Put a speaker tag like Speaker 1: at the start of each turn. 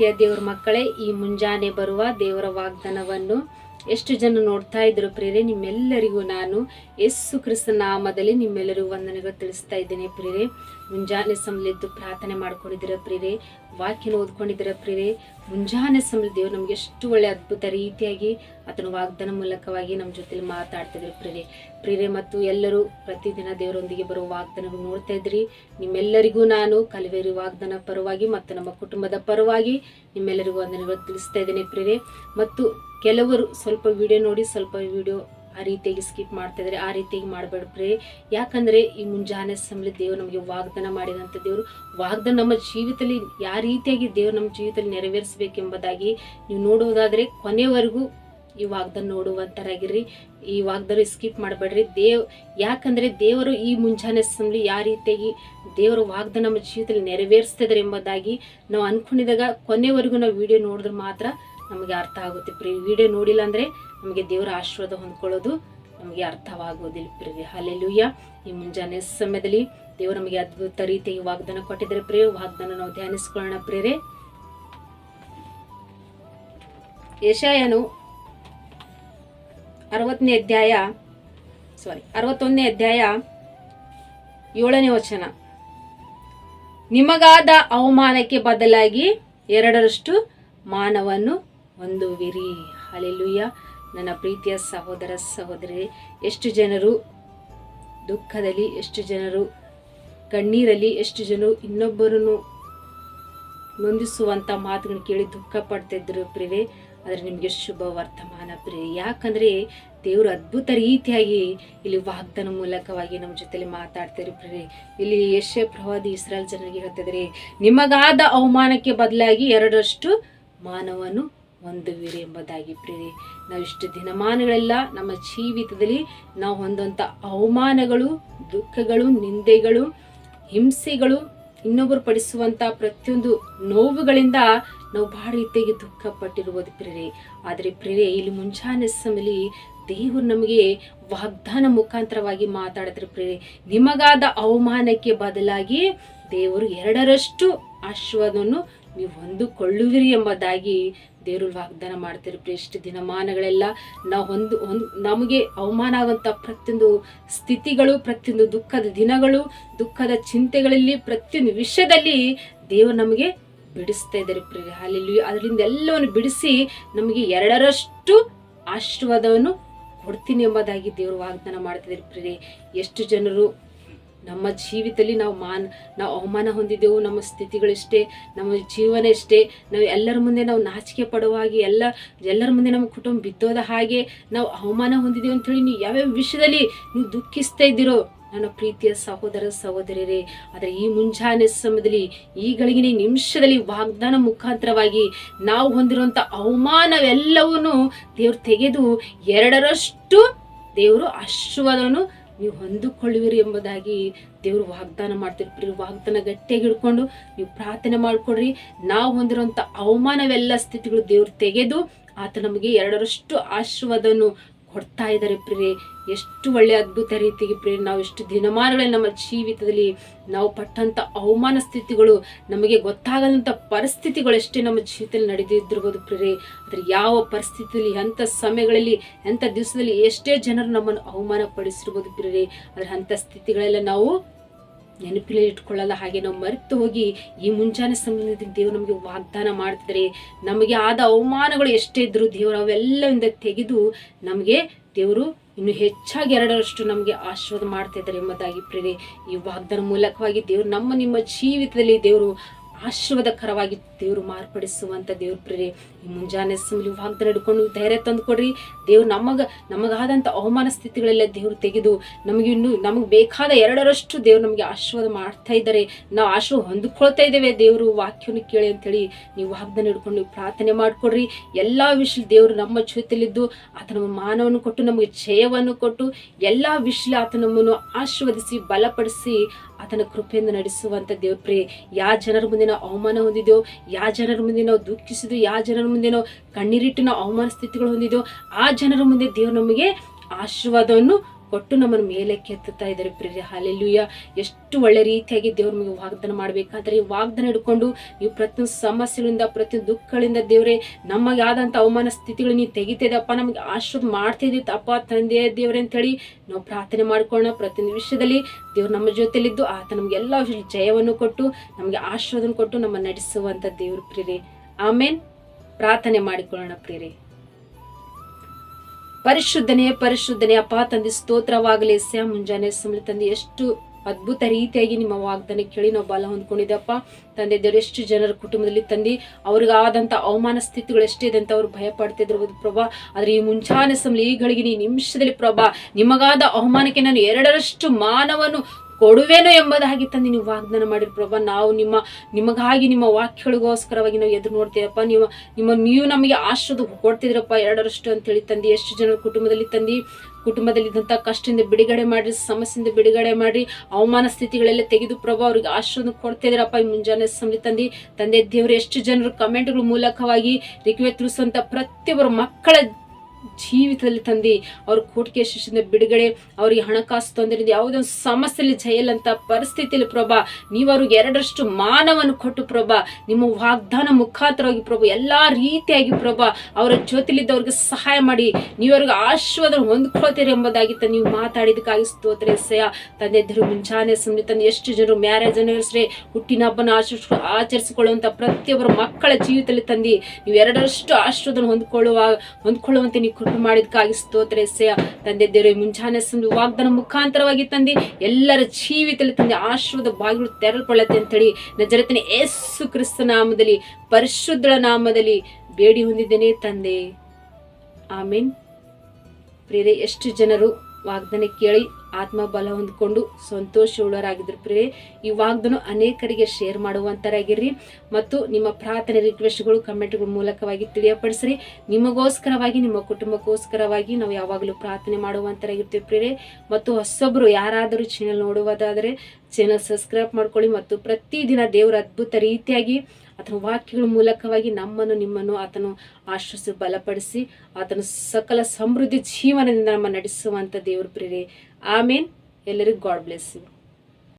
Speaker 1: ಪ್ರೀತಿಯ ದೇವರ ಮಕ್ಕಳೇ ಈ ಮುಂಜಾನೆ ಬರುವ ದೇವರ ವಾಗ್ದಾನವನ್ನು ಎಷ್ಟು ಜನ ನೋಡ್ತಾ ಇದ್ರು ಪ್ರೇರೆ ನಿಮ್ಮೆಲ್ಲರಿಗೂ ನಾನು ಯೇಸು ಕ್ರಿಸ್ತ ನಾಮದಲ್ಲಿ ನಿಮ್ಮೆಲ್ಲರಿಗೂ ವಂದನೆಗಳು ತಿಳಿಸ್ತಾ ಇದ್ದೇನೆ ಪ್ರೇರೆ ಮುಂಜಾನೆ ಸಮಲೆದ್ದು ಪ್ರಾರ್ಥನೆ ಮಾಡ್ಕೊಂಡಿದ್ದೀರ ಪ್ರೇರೆ ವಾಕ್ಯನ ಓದ್ಕೊಂಡಿದ್ದೀರ ಪ್ರೇರೆ ಮುಂಜಾನೆ ಸಮಲಿದ್ದೇವು ನಮ್ಗೆ ಎಷ್ಟು ಒಳ್ಳೆ ಅದ್ಭುತ ರೀತಿಯಾಗಿ ಆತನ ವಾಗ್ದಾನ ಮೂಲಕವಾಗಿ ನಮ್ಮ ಜೊತೆಲಿ ಮಾತಾಡ್ತಿದ್ರು ಪ್ರೇರೆ ಪ್ರೇರೆ ಮತ್ತು ಎಲ್ಲರೂ ಪ್ರತಿದಿನ ದೇವರೊಂದಿಗೆ ಬರುವ ವಾಗ್ದಾನ ನೋಡ್ತಾ ಇದ್ರಿ. ನಿಮ್ಮೆಲ್ಲರಿಗೂ ನಾನು ಕಲವೇರಿ ವಾಗ್ದಾನ ಪರವಾಗಿ ಮತ್ತು ನಮ್ಮ ಕುಟುಂಬದ ಪರವಾಗಿ ನಿಮ್ಮೆಲ್ಲರಿಗೂ ವಂದನೆಗಳು ತಿಳಿಸ್ತಾ ಇದ್ದೇನೆ ಪ್ರೇರೆ ಮತ್ತು ಕೆಲವರು ಸ್ವಲ್ಪ ವಿಡಿಯೋ ನೋಡಿ, ಸ್ವಲ್ಪ ವಿಡಿಯೋ ಆ ರೀತಿಯಾಗಿ ಸ್ಕಿಪ್ ಮಾಡ್ತಾ ಇದ್ದಾರೆ ಆ ರೀತಿಯಾಗಿ ಮಾಡಬೇಡ್ರಿ. ಯಾಕಂದರೆ ಈ ಮುಂಜಾನೆ ಸಮಯದಲ್ಲಿ ದೇವರು ನಮಗೆ ವಾಗ್ದಾನ ಮಾಡಿದಂಥ ದೇವರು. ವಾಗ್ದಾನ ನಮ್ಮ ಜೀವಿತದಲ್ಲಿ ಯಾವ ರೀತಿಯಾಗಿ ದೇವರು ನಮ್ಮ ಜೀವಿತದಲ್ಲಿ ನೆರವೇರಿಸಬೇಕೆಂಬುದಾಗಿ ನೀವು ನೋಡುವುದಾದರೆ ಕೊನೆವರೆಗೂ ಈ ವಾಗ್ದಾನ ನೋಡುವಂಥರಾಗಿರ್ರಿ ಈ ವಾಗ್ದಾನ ಸ್ಕಿಪ್ ಮಾಡಬೇಡ್ರಿ. ದೇವ್, ಯಾಕಂದರೆ ದೇವರು ಈ ಮುಂಜಾನೆ ಸಮಯದಲ್ಲಿ ಯಾವ ರೀತಿಯಾಗಿ ದೇವರು ವಾಗ್ದಾನ ನಮ್ಮ ಜೀವಿತದಲ್ಲಿ ನೆರವೇರಿಸ್ತಿದ್ದಾರೆ ಎಂಬುದಾಗಿ ನಾವು ಅಂದ್ಕೊಂಡಿದ್ದಾಗ ಕೊನೆವರೆಗೂ ನಾವು ವಿಡಿಯೋ ನೋಡಿದ್ರೆ ಮಾತ್ರ ನಮಗೆ ಅರ್ಥ ಆಗುತ್ತೆ ಪ್ರಿ ವಿಡಿಯೋ ನೋಡಿಲ್ಲ ಅಂದರೆ ನಮಗೆ ದೇವರ ಆಶೀರ್ವಾದ ಹೊಂದ್ಕೊಳ್ಳೋದು ನಮಗೆ ಅರ್ಥವಾಗುವುದಿಲ್ಲ ಪ್ರಿಯ. ಲೂಯ್ಯ ಈ ಮುಂಜಾನೆ ಸಮಯದಲ್ಲಿ ದೇವರು ನಮಗೆ ಅದ್ಭುತ ರೀತಿಯಾಗಿ ವಾಗ್ದಾನ ಕೊಟ್ಟಿದ್ದಾರೆ ಪ್ರಿಯ. ವಾಗ್ದಾನ ನಾವು ಧ್ಯಾನಿಸ್ಕೊಳ್ಳೋಣ ಪ್ರೇರೆ ಯಶಾಯನು ಅರವತ್ತನೇ ಅಧ್ಯಾಯ ಸಾರಿ ಅರವತ್ತೊಂದನೇ ಅಧ್ಯಾಯ ಏಳನೇ ವಚನ. ನಿಮಗಾದ ಅವಮಾನಕ್ಕೆ ಬದಲಾಗಿ ಎರಡರಷ್ಟು ಮಾನವನ್ನು ಹೊಂದುವಿರಿ ಅಲೆಲುಯ್ಯ ನನ್ನ ಪ್ರೀತಿಯ ಸಹೋದರ ಸಹೋದರಿ ಎಷ್ಟು ಜನರು ದುಃಖದಲ್ಲಿ, ಎಷ್ಟು ಜನರು ಕಣ್ಣೀರಲ್ಲಿ, ಎಷ್ಟು ಜನರು ಇನ್ನೊಬ್ಬರನ್ನು ನೊಂದಿಸುವಂಥ ಮಾತುಗಳನ್ನು ಕೇಳಿ ದುಃಖ ಪಡ್ತಿದ್ರು ಪ್ರಿವೆ ಆದರೆ ನಿಮಗೆ ಶುಭ ವರ್ತಮಾನ ಪ್ರಿಯ ಯಾಕಂದರೆ ದೇವರು ಅದ್ಭುತ ರೀತಿಯಾಗಿ ಇಲ್ಲಿ ವಾಗ್ದಾನ ಮೂಲಕವಾಗಿ ನಮ್ಮ ಜೊತೆಲಿ ಮಾತಾಡ್ತಾರೆ ಪ್ರಿಯೆ ಇಲ್ಲಿ ಯಶೇ ಪ್ರವಾದಿ ಇಸ್ರಾಲ್ ಜನರಿಗೆ ಹೇಳ್ತಿದ್ರೆ ನಿಮಗಾದ ಅವಮಾನಕ್ಕೆ ಬದಲಾಗಿ ಎರಡರಷ್ಟು ಮಾನವನು ಹೊಂದುವಿರಿ ಎಂಬುದಾಗಿ ಪ್ರೇರಿ ನಾವು ಇಷ್ಟು ದಿನಮಾನಗಳೆಲ್ಲ ನಮ್ಮ ಜೀವಿತದಲ್ಲಿ ನಾವು ಹೊಂದುವಂಥ ಅವಮಾನಗಳು, ದುಃಖಗಳು, ನಿಂದೆಗಳು, ಹಿಂಸೆಗಳು, ಇನ್ನೊಬ್ಬರು ಪಡಿಸುವಂಥ ಪ್ರತಿಯೊಂದು ನೋವುಗಳಿಂದ ನಾವು ಬಹಳ ರೀತಿಯಾಗಿ ದುಃಖ ಪಟ್ಟಿರುವುದು ಪ್ರೇರೆ ಆದರೆ ಪ್ರೇರೆ ಇಲ್ಲಿ ಮುಂಜಾನೆ ಸಮಯದಲ್ಲಿ ದೇವರು ನಮಗೆ ವಾಗ್ದಾನ ಮುಖಾಂತರವಾಗಿ ಮಾತಾಡಿದ್ರೆ ಪ್ರೇರೆ ನಿಮಗಾದ ಅವಮಾನಕ್ಕೆ ಬದಲಾಗಿ ದೇವರು ಎರಡರಷ್ಟು ಆಶೀರ್ವಾದವನ್ನು ನೀವು ಹೊಂದಿಕೊಳ್ಳುವಿರಿ ಎಂಬುದಾಗಿ ದೇವರು ವಾಗ್ದಾನ ಮಾಡ್ತಾರೆ. ಪ್ರೇಷ್ಠ ದಿನಮಾನಗಳೆಲ್ಲ ನಾವು ಹೊಂದು ಹೊಂದ್ ನಮಗೆ ಅವಮಾನ ಆಗುವಂಥ ಪ್ರತಿಯೊಂದು ಸ್ಥಿತಿಗಳು, ಪ್ರತಿಯೊಂದು ದುಃಖದ ದಿನಗಳು, ದುಃಖದ ಚಿಂತೆಗಳಲ್ಲಿ, ಪ್ರತಿಯೊಂದು ವಿಷಯದಲ್ಲಿ ದೇವರು ನಮಗೆ ಬಿಡಿಸ್ತಾ ಇದ್ದಾರೆ ಪ್ರಿಯ ಅಲ್ಲಿ ಅದರಿಂದ ಎಲ್ಲವನ್ನು ಬಿಡಿಸಿ ನಮಗೆ ಎರಡರಷ್ಟು ಆಶೀರ್ವಾದವನ್ನು ಕೊಡ್ತೀನಿ ಎಂಬುದಾಗಿ ದೇವರು ವಾಗ್ದಾನ ಮಾಡ್ತಿದ್ದಾರೆ ಪ್ರಿಯರೇ. ಎಷ್ಟು ಜನರು ನಮ್ಮ ಜೀವಿತದಲ್ಲಿ ನಾವು ಮಾನ್, ನಾವು ಅವಮಾನ ಹೊಂದಿದ್ದೆವು, ನಮ್ಮ ಸ್ಥಿತಿಗಳಿಷ್ಟೇ, ನಮ್ಮ ಜೀವನ ಇಷ್ಟೇ ನಾವು ಎಲ್ಲರ ಮುಂದೆ ನಾವು ನಾಚಿಕೆ ಹಾಗೆ ಎಲ್ಲ, ಎಲ್ಲರ ಮುಂದೆ ನಮ್ಮ ಕುಟುಂಬ ಬಿದ್ದೋದ ಹಾಗೆ ನಾವು ಅವಮಾನ ಹೊಂದಿದ್ದೇವೆ ಅಂಥೇಳಿ ನೀವು ಯಾವ್ಯಾವ ವಿಷಯದಲ್ಲಿ ನೀವು ದುಃಖಿಸ್ತಾ ಇದ್ದೀರೋ, ನನ್ನ ಪ್ರೀತಿಯ ಸಹೋದರ, ಸಹೋದರಿಯರೇ, ಆದರೆ ಈ ಮುಂಜಾನೆ ಸಮಯದಲ್ಲಿ, ಈ ಗಳಿಗಿನ ನಿಮಿಷದಲ್ಲಿ ವಾಗ್ದಾನ ಮುಖಾಂತರವಾಗಿ ನಾವು ಹೊಂದಿರುವಂಥ ಅವಮಾನವೆಲ್ಲವನ್ನು ದೇವ್ರು ತೆಗೆದು ಎರಡರಷ್ಟು ದೇವರು ಆಶೀರ್ವಾದವನ್ನು ನೀವು ಹೊಂದಿಕೊಳ್ಳುವಿರಿ ಎಂಬುದಾಗಿ ದೇವರು ವಾಗ್ದಾನ ಮಾಡ್ತಿರ್ತೀರಿ. ವಾಗ್ದಾನ ಗಟ್ಟಿಯಾಗಿ ಹಿಡ್ಕೊಂಡು ನೀವು ಪ್ರಾರ್ಥನೆ ಮಾಡಿಕೊಡ್ರಿ. ನಾವು ಹೊಂದಿರುವಂಥ ಅವಮಾನವೆಲ್ಲ ಸ್ಥಿತಿಗಳು ದೇವ್ರು ತೆಗೆದು ಆತ ನಮಗೆ ಎರಡರಷ್ಟು ಆಶೀರ್ವಾದವನ್ನು ಕೊಡ್ತಾ ಇದ್ದಾರೆ ಪ್ರಿಯೆ ಎಷ್ಟು ಒಳ್ಳೆ ಅದ್ಭುತ ರೀತಿಗೆ ಪ್ರೇರೆ ನಾವು ಎಷ್ಟು ದಿನಮಾನಗಳಲ್ಲಿ ನಮ್ಮ ಜೀವಿತದಲ್ಲಿ ನಾವು ಪಟ್ಟಂಥ ಅವಮಾನ ಸ್ಥಿತಿಗಳು, ನಮಗೆ ಗೊತ್ತಾಗದಂಥ ಪರಿಸ್ಥಿತಿಗಳು ಎಷ್ಟೇ ನಮ್ಮ ಜೀವಿತದಲ್ಲಿ ನಡೆದಿದ್ದಿರ್ಬೋದು ಪ್ರೇರೆ ಆದರೆ ಯಾವ ಪರಿಸ್ಥಿತಿಯಲ್ಲಿ ಎಂಥ ಸಮಯಗಳಲ್ಲಿ ಎಂಥ ದಿವಸದಲ್ಲಿ ಎಷ್ಟೇ ಜನರು ನಮ್ಮನ್ನು ಅವಮಾನ ಪಡಿಸಿರ್ಬೋದು ಪ್ರೇರೆ ಆದರೆ ಅಂಥ ಸ್ಥಿತಿಗಳೆಲ್ಲ ನಾವು ನೆನಪಿನಲ್ಲಿ ಇಟ್ಕೊಳ್ಳಲ್ಲ, ಹಾಗೆ ನಾವು ಮರೆತು ಹೋಗಿ ಈ ಮುಂಜಾನೆ ಸಮಯದಲ್ಲಿ ದೇವರು ನಮಗೆ ವಾಗ್ದಾನ ಮಾಡ್ತಿದ್ರೆ, ನಮಗೆ ಆದ ಅವಮಾನಗಳು ಎಷ್ಟೇ ಇದ್ರು ದೇವರು ಅವೆಲ್ಲವಿಂದ ತೆಗೆದು ನಮಗೆ ದೇವರು ಇನ್ನು ಹೆಚ್ಚಾಗಿ ಎರಡರಷ್ಟು ನಮಗೆ ಆಶೀರ್ವಾದ ಮಾಡ್ತಾ ಇದ್ದಾರೆ ಎಂಬುದಾಗಿ ಪ್ರೇರೆ ಈ ವಾಗ್ದಾನ ಮೂಲಕವಾಗಿ ದೇವರು ನಮ್ಮ ನಿಮ್ಮ ಜೀವಿತದಲ್ಲಿ ದೇವರು ಆಶೀರ್ವಾದಕರವಾಗಿ ದೇವರು ಮಾರ್ಪಡಿಸುವಂಥ ದೇವ್ರ ಪ್ರೇರಿ ಈ ಮುಂಜಾನೆ ಸಮಯ ವಾಗ್ದಾನ ಹಿಡ್ಕೊಂಡು ಧೈರ್ಯ ತಂದು ಕೊಡ್ರಿ ದೇವ್ರು ನಮಗೆ ನಮಗಾದಂಥ ಅವಮಾನ ಸ್ಥಿತಿಗಳೆಲ್ಲ ದೇವ್ರು ತೆಗೆದು ನಮಗೆ ಇನ್ನು ನಮಗೆ ಬೇಕಾದ ಎರಡರಷ್ಟು ದೇವ್ರು ನಮಗೆ ಆಶೀರ್ವಾದ ಮಾಡ್ತಾ ಇದ್ದಾರೆ. ನಾವು ಆಶೀರ್ವಾದ ಹೊಂದ್ಕೊಳ್ತಾ ಇದ್ದೇವೆ ದೇವರು ವಾಕ್ಯವನ್ನು ಕೇಳಿ ಅಂತೇಳಿ ನೀವು ವಾಗ್ದಾನ ಹಿಡ್ಕೊಂಡು ಪ್ರಾರ್ಥನೆ ಮಾಡಿಕೊಡ್ರಿ. ಎಲ್ಲ ವಿಷಯ ದೇವರು ನಮ್ಮ ಜೊತೆಲಿದ್ದು ಆತನ ಮಾನವನ್ನು ಕೊಟ್ಟು ನಮಗೆ ಜಯವನ್ನು ಕೊಟ್ಟು ಎಲ್ಲ ವಿಷಯ ಆತ ನಮ್ಮನ್ನು ಆಶೀರ್ವದಿಸಿ, ಬಲಪಡಿಸಿ ಆತನ ಕೃಪೆಯಿಂದ ನಡೆಸುವಂಥ ದೇವ್ರ ಯಾವ ಜನರ ಮುಂದೆ ನಾವು ಅವಮಾನ ಹೊಂದಿದ್ದೆವು ಯಾವ ಜನರ ಮುಂದೆ ನಾವು ದುಃಖಿಸಿದ್ವು ಯಾವ ಜನರ ಮುಂದೆ ನಾವು ಕಣ್ಣೀರಿಟ್ಟು ಅವಮಾನ ಸ್ಥಿತಿಗಳು ಹೊಂದಿದ್ದೆವು ಆ ಜನರ ಮುಂದೆ ದೇವ್ರು ನಮಗೆ ಆಶೀರ್ವಾದವನ್ನು ಕೊಟ್ಟು ನಮ್ಮನ್ನು ಮೇಲೆ ಕೆತ್ತುತ್ತಾ ಇದ್ದಾರೆ ಪ್ರಿಯ ಹಾಲೆಲ್ಲೂಯ ಎಷ್ಟು ಒಳ್ಳೆ ರೀತಿಯಾಗಿ ದೇವ್ರ ನಿಮಗೆ ವಾಗ್ದಾನ ಮಾಡಬೇಕಾದ್ರೆ ಈ ವಾಗ್ದಾನ ಹಿಡ್ಕೊಂಡು ನೀವು ಪ್ರತಿಯೊಂದು ಸಮಸ್ಯೆಗಳಿಂದ, ಪ್ರತಿಯೊಂದು ದುಃಖಗಳಿಂದ ದೇವರೇ, ನಮಗೆ ಆದಂಥ ಅವಮಾನ ಸ್ಥಿತಿಗಳು ನೀವು ತೆಗಿತಿದ್ದಪ್ಪ ನಮಗೆ ಆಶೀರ್ವಾದ ಮಾಡ್ತಿದ್ದೀವಿ ತಪ್ಪ ತಂದೆ, ದೇವ್ರೆ ಅಂತೇಳಿ ನಾವು ಪ್ರಾರ್ಥನೆ ಮಾಡ್ಕೊಳ್ಳೋಣ. ಪ್ರತಿಯೊಂದು ವಿಷಯದಲ್ಲಿ ದೇವ್ರು ನಮ್ಮ ಜೊತೆಯಲ್ಲಿದ್ದು, ಆತ ನಮ್ಗೆ ಎಲ್ಲ ಜಯವನ್ನು ಕೊಟ್ಟು, ನಮಗೆ ಆಶೀರ್ವಾದನ ಕೊಟ್ಟು ನಮ್ಮ ನಡೆಸುವಂಥ ದೇವ್ರ ಪ್ರಿಯರೇ. ಆಮೇಲೆ ಪ್ರಾರ್ಥನೆ ಮಾಡಿಕೊಳ್ಳೋಣ ಪ್ರಿಯರೇ. ಪರಿಶುದ್ಧನೇ ಪರಿಶುದ್ಧನೇ, ಅಪ್ಪ ತಂದೆ, ಸ್ತೋತ್ರವಾಗಲಿ. ಸ್ಯಾ ಮುಂಜಾನೆ ಸಮಯ ತಂದೆ, ಎಷ್ಟು ಅದ್ಭುತ ರೀತಿಯಾಗಿ ನಿಮ್ಮ ವಾಗ್ದಾನ ಕೇಳಿ ನಾವು ಬಲ ಹೊಂದ್ಕೊಂಡಿದ್ದಪ್ಪ ತಂದೆ ದೇವರು, ಎಷ್ಟು ಜನರ ಕುಟುಂಬದಲ್ಲಿ ತಂದಿ, ಅವ್ರಿಗಾದಂಥ ಅವಮಾನ ಸ್ಥಿತಿಗಳು ಇದೆ ಅಂತ ಅವ್ರು ಭಯ ಪಡ್ತಿದ್ರು ಪ್ರಭಾ, ಆದರೆ ಈ ಮುಂಚಾನೆ ಸಮಯ ಈ ಗಳಿಗೆ ಈ ನಿಮಿಷದಲ್ಲಿ ಪ್ರಭಾ, ನಿಮಗಾದ ಅವಮಾನಕ್ಕೆ ನಾನು ಎರಡರಷ್ಟು ಮಾನವನ್ನು ಕೊಡುವೆನು ಎಂಬುದಾಗಿ ತಂದು ನೀವು ವಾಗ್ದಾನ ಮಾಡಿರಿ ಪ್ರಭ. ನಾವು ನಿಮ್ಮ, ನಿಮಗಾಗಿ ನಿಮ್ಮ ವಾಕ್ಯಗಳಿಗೋಸ್ಕರವಾಗಿ ನಾವು ಎದುರು ನೋಡ್ತೀವಪ್ಪ. ನೀವು, ನಿಮ್ಮ, ನೀವು ನಮಗೆ ಆಶ್ರದ ಕೊಡ್ತಿದ್ರಪ್ಪ ಎರಡರಷ್ಟು ಅಂತೇಳಿ ತಂದು. ಎಷ್ಟು ಜನರ ಕುಟುಂಬದಲ್ಲಿ ತಂದು, ಕುಟುಂಬದಲ್ಲಿದ್ದಂಥ ಕಷ್ಟದಿಂದ ಬಿಡುಗಡೆ ಮಾಡಿರಿ, ಸಮಸ್ಯೆಯಿಂದ ಬಿಡುಗಡೆ ಮಾಡಿ ಅವಮಾನ ಸ್ಥಿತಿಗಳೆಲ್ಲ ತೆಗೆದು ಪ್ರಭಾ ಅವ್ರಿಗೆ ಆಶ್ರದ ಕೊಡ್ತಿದ್ದೀರಪ್ಪ. ಈ ಮುಂಜಾನೆ ಸಮಯ ತಂದು, ತಂದೆ ದೇವರು, ಎಷ್ಟು ಜನರು ಕಮೆಂಟ್ಗಳ ಮೂಲಕವಾಗಿ ರಿಕ್ವೆ ತಿಳಿಸುವಂಥ ಪ್ರತಿಯೊಬ್ಬರು ಮಕ್ಕಳ ಜೀವಿತದಲ್ಲಿ ತಂದು ಅವ್ರ ಕೋಟಿಗೆ ಶಿಷ್ಯದಿಂದ ಬಿಡುಗಡೆ, ಅವ್ರಿಗೆ ಹಣಕಾಸು ತೊಂದರೆಯಿಂದ ಯಾವುದೋ ಒಂದು ಸಮಸ್ಯೆಯಲ್ಲಿ ಜಯಲಂತ ಪರಿಸ್ಥಿತಿಯಲ್ಲಿ ಪ್ರಭಾ ನೀವು ಅವ್ರಿಗೆ ಎರಡರಷ್ಟು ಮಾನವನ್ನು ಕೊಟ್ಟು ಪ್ರಭಾ, ನಿಮ್ಮ ವಾಗ್ದಾನ ಮುಖಾಂತರವಾಗಿ ಪ್ರಭು, ಎಲ್ಲಾ ರೀತಿಯಾಗಿ ಪ್ರಭಾ, ಅವರ ಜೊತೆಲಿದ್ದವ್ರಿಗೆ ಸಹಾಯ ಮಾಡಿ ನೀವು ಅವ್ರಿಗೆ ಆಶೀರ್ವಾದ ಹೊಂದ್ಕೊಳ್ತೀರಿ ಎಂಬುದಾಗಿತ್ತ ನೀವು ಮಾತಾಡಿದಕ್ಕಾಗಿ ಸ್ತೋತ್ರ. ಸಹ ತಂದೆ ದೇವರು ಮುಂಚಾನೆ ಸುಮ್ಮನೆ ತಂದು, ಎಷ್ಟು ಜನರು ಮ್ಯಾರೇಜ್ ಅನ್ನಿಸ್ರೆ ಹುಟ್ಟಿನ ಹಬ್ಬನ ಆಚರಿಸ್ ಆಚರಿಸಿಕೊಳ್ಳುವಂಥ ಪ್ರತಿಯೊಬ್ಬರ ಮಕ್ಕಳ ಜೀವಿತದಲ್ಲಿ ತಂದು, ನೀವು ಎರಡರಷ್ಟು ಆಶೀರ್ವಾದ ಹೊಂದ್ಕೊಳ್ಳುವ, ಹೊಂದ್ಕೊಳ್ಳುವಂತೆ ಕೃಪೆ ಮಾಡಿದ್ಕಾಗಿ ಸ್ತೋತ್ರ ಎಸೆಯ ತಂದೆ ದೇವರೇ, ಮುಂಜಾನೆ ಸಂದು ವಾಗ್ದಾನ ಮುಖಾಂತರವಾಗಿ ತಂದೆ, ಎಲ್ಲರ ಜೀವಿತದಲ್ಲಿ ತಂದೆ ಆಶ್ರದ ಬಾಗಿಲು ತೆರಲ್ಕೊಳ್ಳತ್ತೆ ಅಂತೇಳಿ ನಜರತನ ಯೇಸು ಕ್ರಿಸ್ತ ನಾಮದಲ್ಲಿ, ಪರಿಶುದ್ಧಳ ನಾಮದಲ್ಲಿ ಬೇಡಿ ಹೊಂದಿದ್ದೇನೆ ತಂದೆ. ಆಮೇನ್. ಪ್ರೇರೆ ಎಷ್ಟು ಜನರು ವಾಗ್ದಾನ ಕೇಳಿ ಆತ್ಮ ಬಲ ಹೊಂದ್ಕೊಂಡು ಸಂತೋಷವುಳ್ಳವರಾಗಿದ್ರು ಪ್ರೇ ಈ ವಾಗ್ದಾನ ಅನೇಕರಿಗೆ ಶೇರ್ ಮಾಡುವಂತರಾಗಿರ್ರಿ. ಮತ್ತು ನಿಮ್ಮ ಪ್ರಾರ್ಥನೆ ರಿಕ್ವೆಸ್ಟ್ಗಳು ಕಮೆಂಟ್ಗಳ ಮೂಲಕವಾಗಿ ತಿಳಿಯಪಡಿಸ್ರಿ. ನಿಮಗೋಸ್ಕರವಾಗಿ, ನಿಮ್ಮ ಕುಟುಂಬಕ್ಕೋಸ್ಕರವಾಗಿ ನಾವು ಯಾವಾಗಲೂ ಪ್ರಾರ್ಥನೆ ಮಾಡುವಂತರಾಗಿರ್ತೀವಿ ಪ್ರೇರೆ ಮತ್ತು ಹೊಸೊಬ್ಬರು ಯಾರಾದರೂ ಚಾನಲ್ ನೋಡುವುದಾದರೆ ಚಾನಲ್ ಸಬ್ಸ್ಕ್ರೈಬ್ ಮಾಡ್ಕೊಳ್ಳಿ. ಮತ್ತು ಪ್ರತಿದಿನ ದೇವರ ಅದ್ಭುತ ರೀತಿಯಾಗಿ ಆತನ ವಾಕ್ಯಗಳ ಮೂಲಕವಾಗಿ ನಮ್ಮನ್ನು, ನಿಮ್ಮನ್ನು ಆತನು ಆಶ್ವಸಿ ಬಲಪಡಿಸಿ, ಆತನು ಸಕಲ ಸಮೃದ್ಧಿ ಜೀವನದಿಂದ ನಮ್ಮ ನಡೆಸುವಂಥ ದೇವ್ರ ಪ್ರೇರೆ ಆಮೇನ್ ಎಲ್ಲರಿಗೂ ಗಾಡ್ ಬ್ಲೆಸ್ ಯು